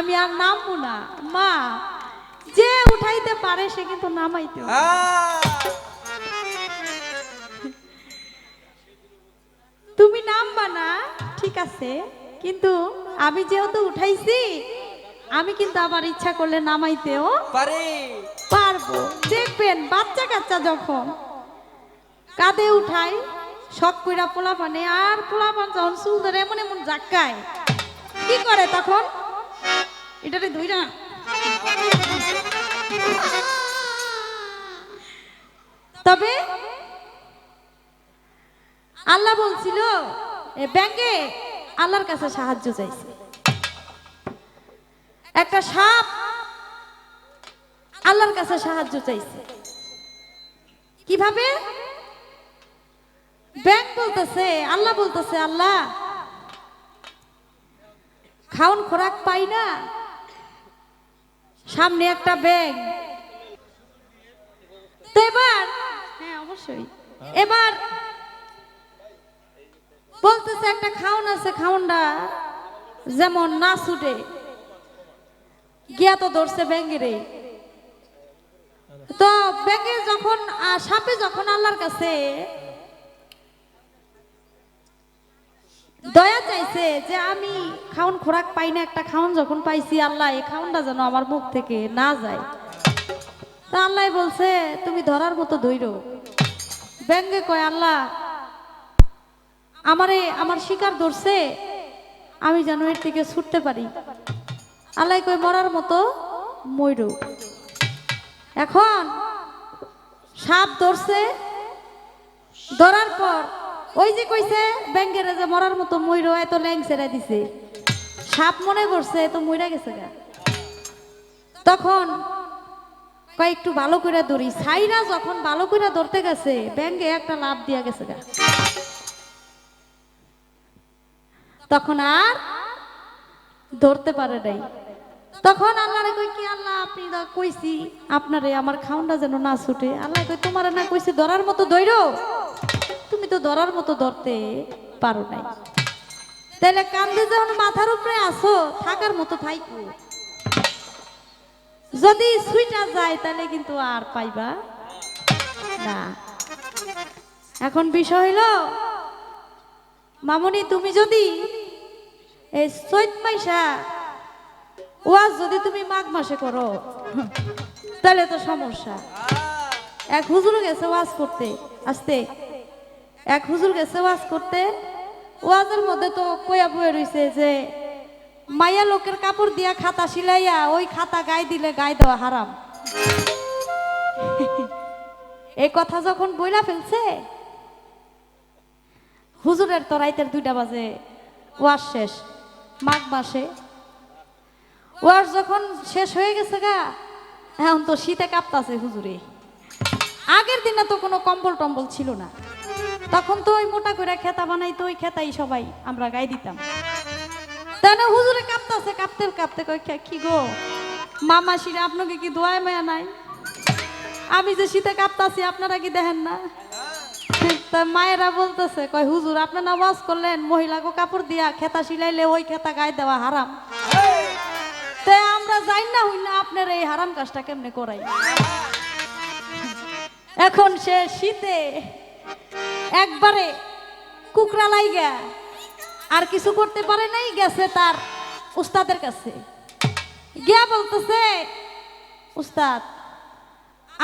আমি আর নামবো না। মা যে উঠাইতে পারে সে কিন্তু নামাইতে। তুমি নামবা না ঠিক আছে কিন্তু আমি যেহেতু উঠাইছি আমি কিন্তু আবার ইচ্ছা করলে নামাইতেও পারে। পারব। দেখবেন বাচ্চা কাচ্চা যখন কাঁধে উঠাই শখ কইরা পোলা পানে আর পোলা পান যখন চুল ধরে এমন এমন জাক্কায় কি করে তখন? এটারে ধুইরা তবে আল্লাহ বলছিল ব্যাংকে আল্লাহর কাছে সাহায্য চাইছে। একটা সাপ আল্লাহর কাছে সাহায্য চাইছে। কীভাবে? ব্যাংক বলতেছে, আল্লাহ বলতেছে, আল্লাহ, খাওন খোরাক পাই না সামনে একটা ব্যাংক তো এবার হ্যাঁ অবশ্যই। এবার বলতেছে একটা খাওন আছে খাওনটা যেমন না ছুটে। গিয়া তো ধরছে ব্যাঙ্গেরে তো ব্যাঙে যখন সাপে যখন আল্লাহর কাছে দয়া চাইছে যে আমি খাওন খোরাক পাই না, একটা খাওন যখন পাইছি, আল্লাহ, এই খাওনটা যেন আমার মুখ থেকে না যায়। তা আল্লাহ বলছে, তুমি ধরার মতো ধৈর ব্যাঙ্গে কয়, আল্লাহ, আমারে, আমার শিকার ধরছে, আমি যেন এর থেকে ছুটতে পারি। আল্লাহ কই মরার মতো ময়ূর এখন সাপ ধরছে, ধরার পর ওই যে কইছে, ব্যাঙ্গেরে যে মরার মতো ময়ূর এত ল্যাং ছেড়ে দিছে। সাপ মনে করছে তো ময়রা গেছে গা। তখন কয়, একটু ভালো করে ধরি। সাইরা যখন ভালো করে ধরতে গেছে, ব্যাঙ্গে একটা লাভ দিয়া গেছে গা। তখন আর ধরতে পারে নাই। তখন আল্লাহরে কই কি আল্লাহ, আপনি কইছি, আপনারে আমার খাউনটা যেন না ছুটে। আল্লাহ কই তোমার না কইছি, ধরার মতো ধইরো। তুমি তো ধরার মতো ধরতে পারো নাই। তাহলে কান্দে যখন মাথার উপরে আসো, থাকার মতো থাইকো। যদি সুইটা যায় তাহলে কিন্তু আর পাইবা না। এখন বিষয় হইল, মামনি, তুমি যদি এই চৈত মাইশা ওয়াজ যদি তুমি মাঘ মাসে করো তাহলে তো সমস্যা। এক হুজুর গেছে ওয়াজ করতে, আসতে। এক হুজুর গেছে ওয়াজ করতে। ওয়াজের মধ্যে তো কয়া বয়ে রইছে যে, মাইয়া লোকের কাপড় দিয়া খাতা সিলাইয়া ওই খাতা গায়ে দিলে গায়ে দেওয়া হারাম। এই কথা যখন বইলা ফেলছে, হুজুরের তো রাইতের দুইটা বাজে ওয়াশ শেষ, মাঘ মাসে। ওয়াশ যখন শেষ হয়ে গেছে গা, এখন তো শীতে কাঁপতাছে হুজুরে। আগের দিনে তো কোনো কম্বল টম্বল ছিল না। তখন তো ওই মোটা করে খেতা বানাইতো, ওই খেতাই সবাই, আমরা গাই দিতাম। তাহলে হুজুরে কাঁপতাছে, কাঁপতে কাঁপতে কই "কে- গো? মামা শিরা, আপনাকে কি দোয়ায় মায়া নাই? আমি যে শীতে কাঁপতাছি, আপনারা কি দেখেন না? তা মায়েরা বলতেছে, কয়, হুজুর, আপনার নামাজ করলেন মহিলাকে কাপড় দিয়া, খেতা সিলাইলে ওই খেতা গায়ে দেওয়া হারাম। তে আমরা যাই না হই না, আপনার এই হারাম কাজটা কেমনে করাই? এখন সে শীতে একবারে কুকরা লাইগা। আর কিছু করতে পারে নাই, গেছে তার উস্তাদের কাছে। গিয়া বলতেছে, উস্তাদ,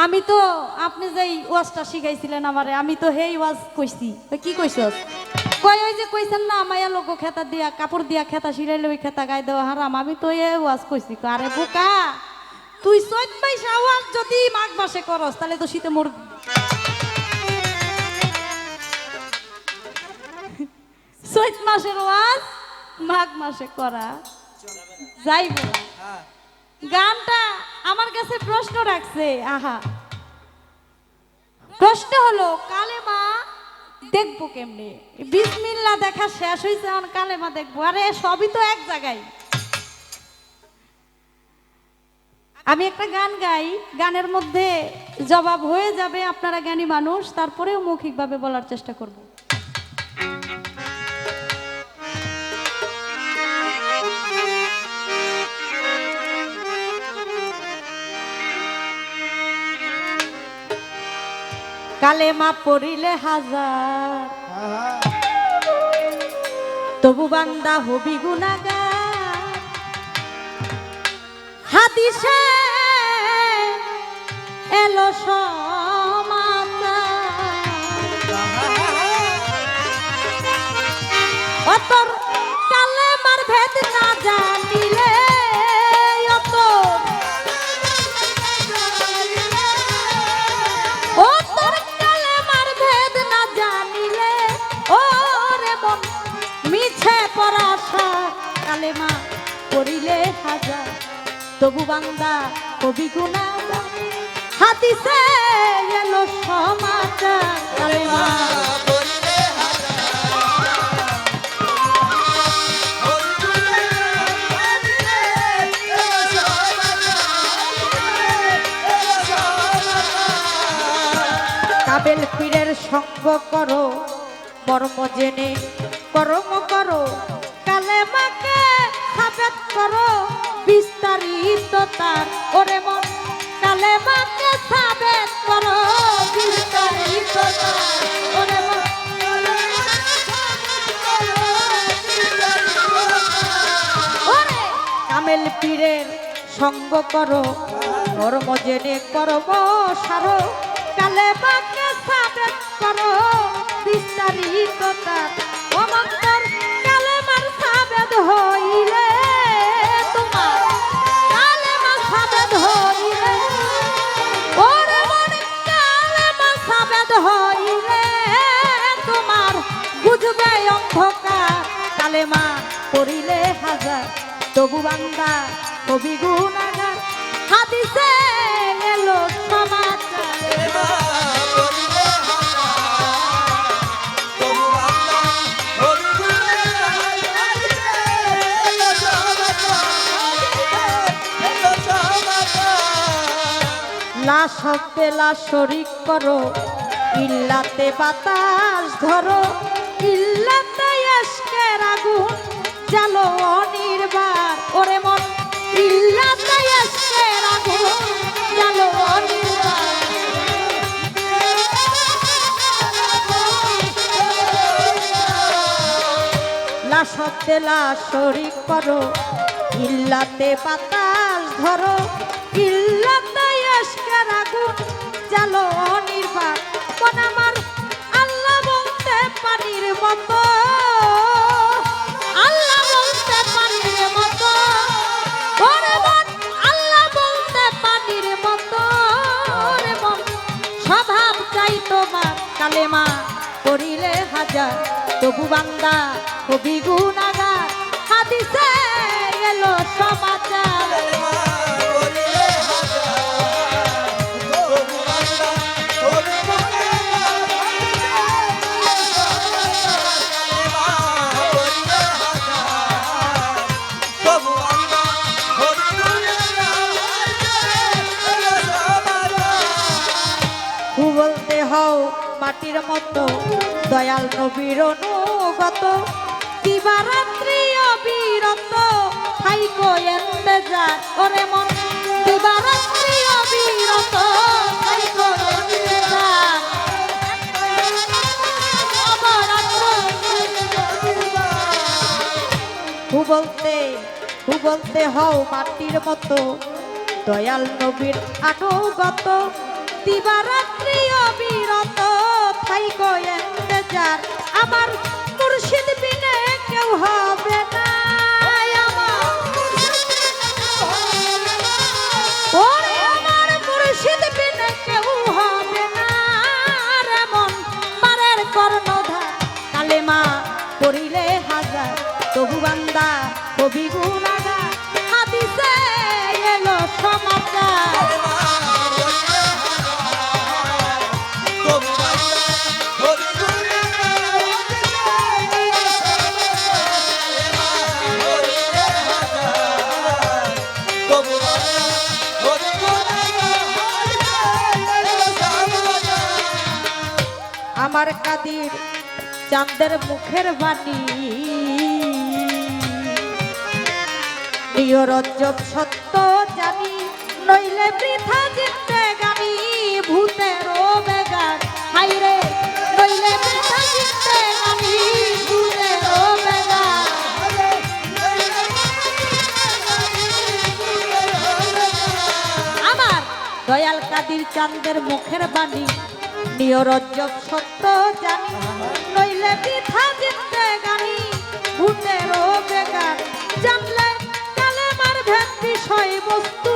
আমি তো, আপনি যেই ওয়াজটা শিখাইছিলেন আমারে, আমি তো হেই ওয়াজ কইছি। কই, কি কইছস কই, ওই যে কইছেন না, মায়া লোক খেতা দিয়া, কাপড় দিয়া খেতা সিরাইলে ওই খেতা, গায়ে দেওয়া হারাম, আমি তো এ ওয়াজ কইছি। আরে বোকা, তুই চৈত মাইশা ওয়াজ যদি মাঘ মাসে করস, তাহলে তো শীতে মরবি। চৈত মাসের ওয়াজ, মাঘ মাসে করা। যাইব। গানটা আমার কাছে প্রশ্ন রাখছে, আহা। প্রশ্ন হলো, কালেমা দেখব কেমনে? বিসমিল্লা দেখা শেষ হয়েছে এখন কালেমা দেখব। আরে, সবই তো এক জায়গায়। আমি একটা গান গাই, গানের মধ্যে জবাব হয়ে যাবে আপনারা জ্ঞানী মানুষ, তারপরেও মৌখিকভাবে বলার চেষ্টা করব। কালেমা পড়িলে হাজার। তবু বান্দা হবি গুনাগার। হাদিসে এলো সমাচার। অতর কালেমার ভেদ না জানিলে তবু বান্দা কবি গুণা সমাচার কালেমা কাবেল পীরের সঙ্গ করো কর্ম জেনে কর্ম করো। কালে মাকে সাবেত করো। বিস্তারিত তার মন। কালে মাকে করো কামেল পীরের সঙ্গ করো কর্ম জেনে কর্ম সারো। কালে সাবেত করো বিস্তারিত তার অমন্তর কালে মার হইলে পড়িলে হাজার, তবু বান্দা কবি গুণাগার। হাদিসে এলো সমাচার। লা শব্দে লা শরিক করো, ইল্লাতে বাতাস ধরো আগুন জালো অনির্বার ওরে মন ইল্লাতে এসকের আগুন জালো করো। ইল্লাতে বাতাস ধরো। ইল্লাতে এসকের আগুন জালো অনির্বাণ। আল্লাহ বলতে পানির মতো। তবু বাংলা কবি গুণাগার মতো, দয়াল নবীর অনুগত। দিবারাত্রি অবিরত, থাইকো এন্তেজার ওরে মন। দিবারাত্রি অবিরত বলতে, হু বলতে হও মাটির মতো, দয়াল নবীর আনুগত। দিবারাত্রি অবিরত থাইক এন্তেজার আমার মুর্শিদ বিনে কেউ হবে না। আমার মুর্শিদ বিনে কেউ হবে না। মন কর্ণধার, কালেমা করিলে হাজার। তবু বান্দা কবি গুণাগা আমার কাদির চাঁদের মুখের বাণী? প্রিয় রজ্জব সত্য জানি, নইলে বৃথা জিতে গামি, ভূতের বেগার হাইরে নইলে বৃথা জিতে গামি, ভূতের বেগার আমার দয়াল কাদির চাঁদের মুখের বাণী। নিয়রজ্জব সত্য জানি, নইলে বৃথা গানি ভূতের বেগার জানলে কালেমার ভেদ বিষয় বস্তু।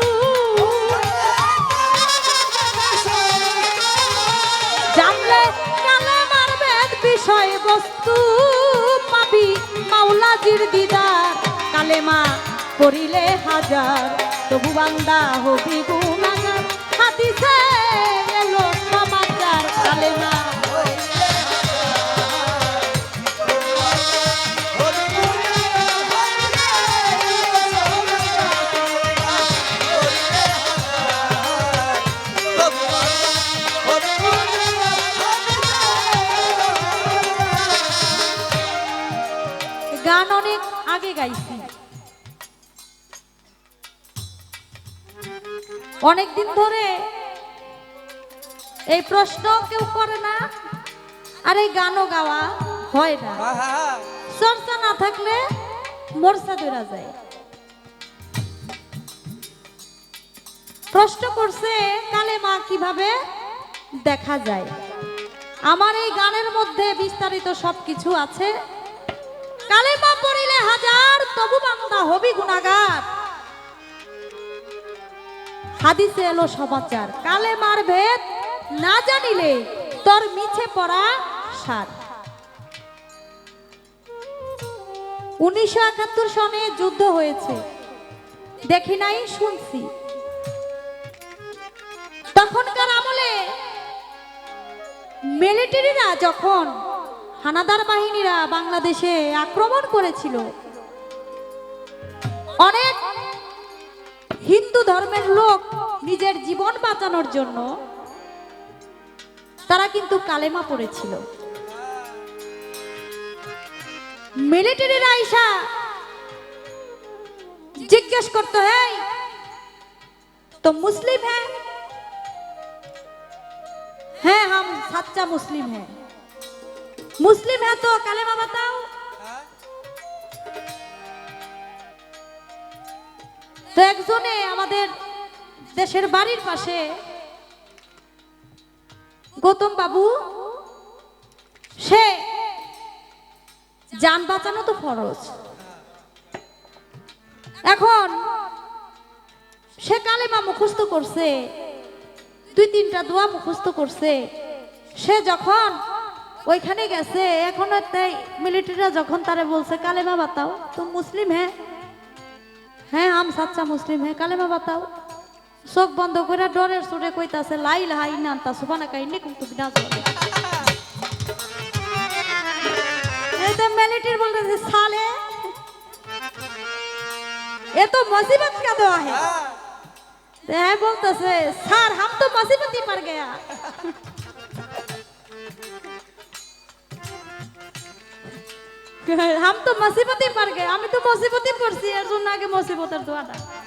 জানলে কালেমার ভেদ বিষয় বস্তু। পাবি মাওলাজির দিদার, কালেমা করিলে হাজার। তবু বান্দা হবি গুণাগার গাইছি। অনেক দিন ধরে এই প্রশ্ন কেউ করে না আর এই গানও গাওয়া হয় না। চর্চা না থাকলে মোরসা ধরা যায়। প্রশ্ন করছে কালে মা কীভাবে দেখা যায়? আমার এই গানের মধ্যে বিস্তারিত সবকিছু আছে। কালেমা পড়িলে হাজার, তবু বান্দা হবি গুনাগার হাদিসে এলো সমাচার, কালেমার ভেদ না জানিলে তোর মিছে পড়া সার। উনিশশো একাত্তর সনে যুদ্ধ হয়েছে, দেখি নাই, শুনছি। তখনকার আমলে মিলিটারিরা যখন হানাদার বাহিনীরা বাংলাদেশে আক্রমণ করেছিল। অনেক হিন্দু ধর্মের লোক নিজের জীবন বাঁচানোর জন্য তারা কিন্তু কালেমা পড়েছিল। মিলিটারির আইসা জিজ্ঞেস করতো, এই, তো মুসলিম হ্যাঁ? হ্যাঁ হাম সাচ্চা মুসলিম হ্যাঁ। মুসলিম হ্যাঁ তো কালেমা বাতাও তো একজনে আমাদের দেশের বাড়ির পাশে, গৌতম বাবু, সে যান বাঁচানো তো ফরজ। এখন সে কালেমা মুখস্থ করছে, দুই তিনটা দোয়া মুখস্থ করছে, সে যখন ওইখানে গেছে, এখনও তাই মিলিটারিরা যখন তারা বলছে, কালেমা বাতাও। তো মুসলিম হ্যাঁ হ্যাঁ আম সাচ্চা মুসলিম হ্যাঁ কালেমা বাতাও। চোখ বন্ধ করে ডরের সুরে কইতাছে, লাই লাই না তা সুবানা কাহিনী কিন্তু বিনাশ এতে মিলিটারি বলতেছে, সালে, এ তো মুসিবত কা দোয়া হ্যাঁ হ্যাঁ বলতেছে, স্যার, হাম তো মুসিবতই পড় গেয়া।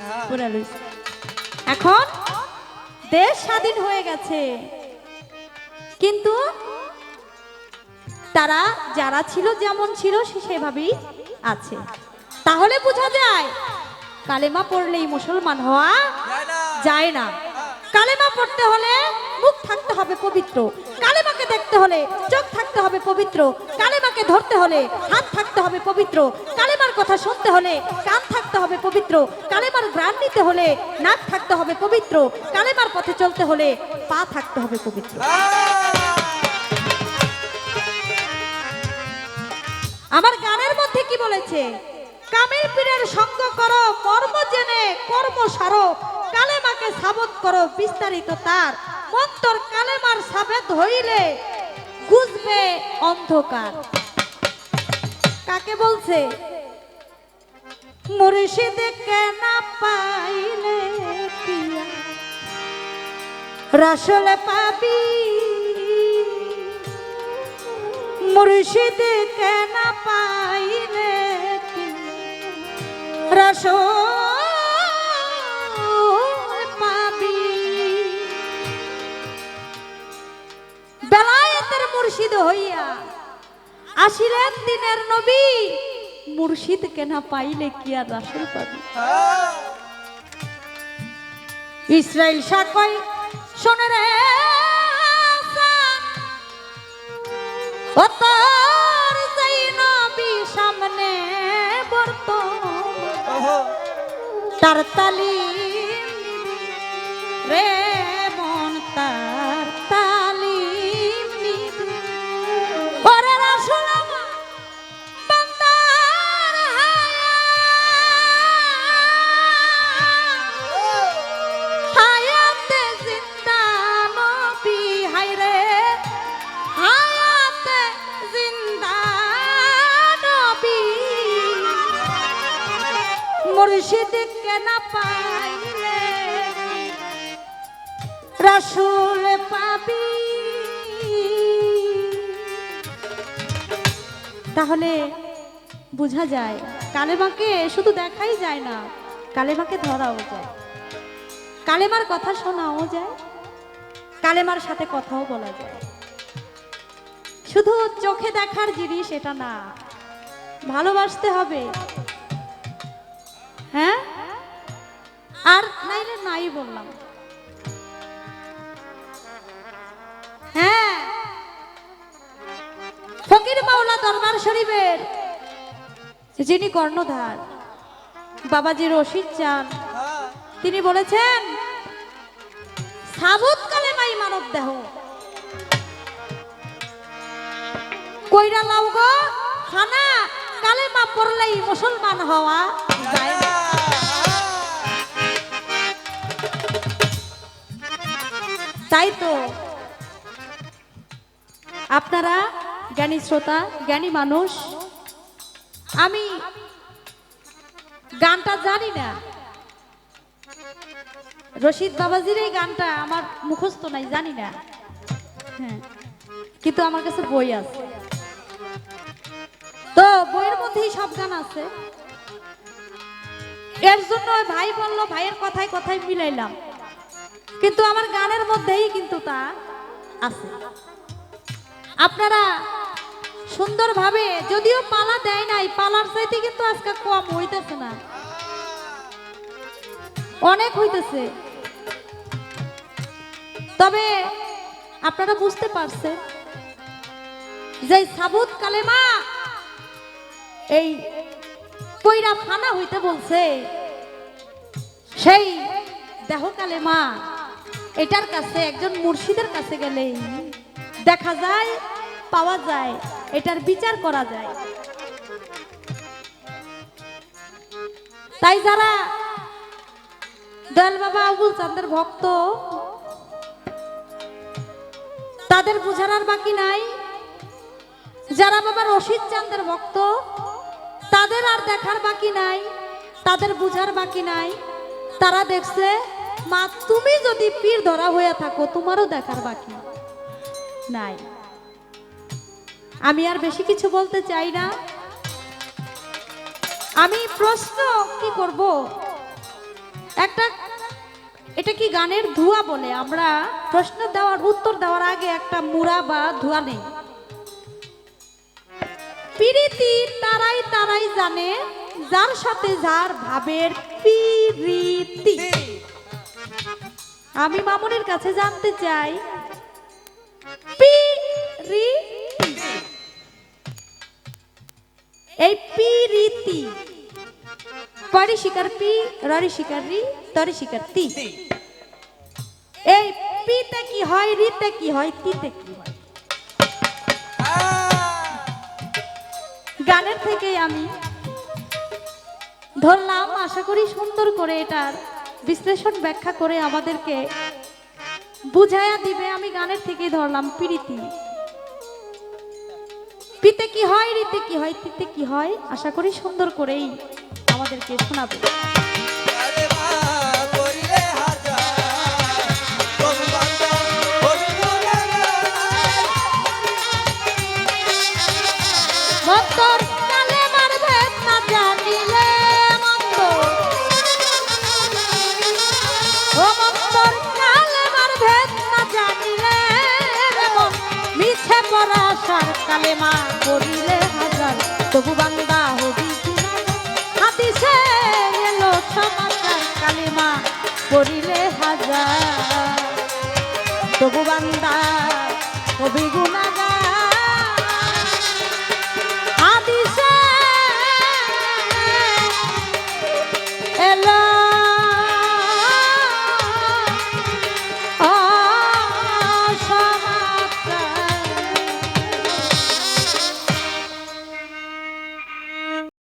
হ্যাঁ। তারা যারা ছিল যেমন ছিল সেভাবেই আছে। তাহলে বোঝা যায় কালেমা পড়লেই মুসলমান হওয়া যায় না। কালেমা পড়তে হলে মুখ থাকতে হবে পবিত্র। কালেমাকে দেখতে হলে চোখ থাকতে হবে পবিত্র কালেমাকে ধরতে হলে হাত থাকতে হবে পবিত্র কালেমার কথা শুনতে হলে কান থাকতে হবে পবিত্র কালেমার গ্রাণ নিতে হলে নাক থাকতে হবে পবিত্র কালেমার পথে চলতে হলে পা থাকতে হবে পবিত্র। আমার গানের মধ্যে কি বলেছে? কামের পীরের সঙ্গ করো, কর্ম জেনে কর্ম সারো কালেমাকে সাবত করো বিস্তারিত তার। মন্তর কালেমার সাবেত হইলে বুঝবে অন্ধকার। কাকে বলছে? মুর্শিদ না পাইলে রসল পাবি। মুর্শিদ কেন পাইলে কি মুর্শিদ হইয়া আসিলেন দিনের নবী। মুর্শিদ কেনা পাইলে কি আর রাসুল পাবি? ইসরায়েল শাহ কয় শোনে রে হাসান, ও নবী সামনে বর্ত তার তালিম বোঝা যায়। কালেমাকে শুধু দেখাই যায় না, কালেমাকে ধরাও যায়। কালেমার কথা শোনাও যায়, কালেমার সাথে কথাও বলা যায়। শুধু চোখে দেখার জিনিস এটা না, ভালোবাসতে হবে। হ্যাঁ? আর নাইলে নাই বললাম। হ্যাঁ? ফকির মাওলা দরবার শরীফের যিনি কর্ণধার, বাবাজি রশিদ চান তিনি বলেছেন সাবুত কালেমাই মানব দেহ কইরা লাউ গো, খানা কালে মা পড়লেই মুসলমান হওয়া যায় না। তাই তো আপনারা জ্ঞানী শ্রোতা, জ্ঞানী মানুষ আমি গানটা জানি না। রশিদ বাবাজির এই গানটা আমার মুখস্থ নাই, জানি না। হ্যাঁ কিন্তু আমার কাছে বই আছে। তো বইয়ের মধ্যেই সব গান আছে। এর জন্য ভাই বলল, ভাইয়ের কথায় কথায় মিলাইলাম। কিন্তু আমার গানের মধ্যেই কিন্তু তা আছে। আপনারা সুন্দরভাবে, যদিও পালা দেয় নাই, পালার চাইতে কিন্তু আজকে কম হইতেছে না। অনেক হইতেছে। তবে আপনারা বুঝতে পারছেন যে সাবুত কালেমা এই কইরা ফানা হইতে বলছে, সেই দেহ কালেমা এটার কাছে, একজন মুর্শিদের কাছে গেলেই দেখা যায়, পাওয়া যায়। এটার বিচার করা যায়। তাই যারা দয়াল বাবা আবুল চান্দের ভক্ত, তাদের বুঝার আর বাকি নাই। যারা বাবা রশিদ চান্দের ভক্ত, তাদের আর দেখার বাকি নাই, তাদের বুঝার বাকি নাই। তারা দেখছে, মা, তুমি যদি পীর ধরা হয়ে থাকো, তোমারও দেখার বাকি নাই। আমি আর বেশি কিছু বলতে চাই না। আমি প্রশ্ন কি করব? একটা, এটা কি গানের ধোঁয়া বলে? আমরা প্রশ্ন দেওয়ার, উত্তর দেওয়ার আগে একটা মুড়া বা ধোঁয়া নেই। পিরিতি তারাই তারাই জানে, যার সাথে যার ভাবের পিরিতি। আমি মামুনের কাছে জানতে চাই, পিরিতি এই পি রীতি। পরি শিকার পি ররি শিকার রি তরি শিকার তি। এই পিতে কি হয় রিতে কি হয় তিতে কি হয়? গানের থেকে আমি ধরলাম আশা করি সুন্দর করে এটার বিশ্লেষণ ব্যাখ্যা করে আমাদেরকে বুঝাইয়া দিবে। আমি গানের থেকেই ধরলাম প্রীতি পিতে কি হয় রীতে কি হয়, তিতে কি হয়, আশা করি সুন্দর করেই আমাদেরকে শোনাবে। প্রভু বান্দা কবি গুণাগার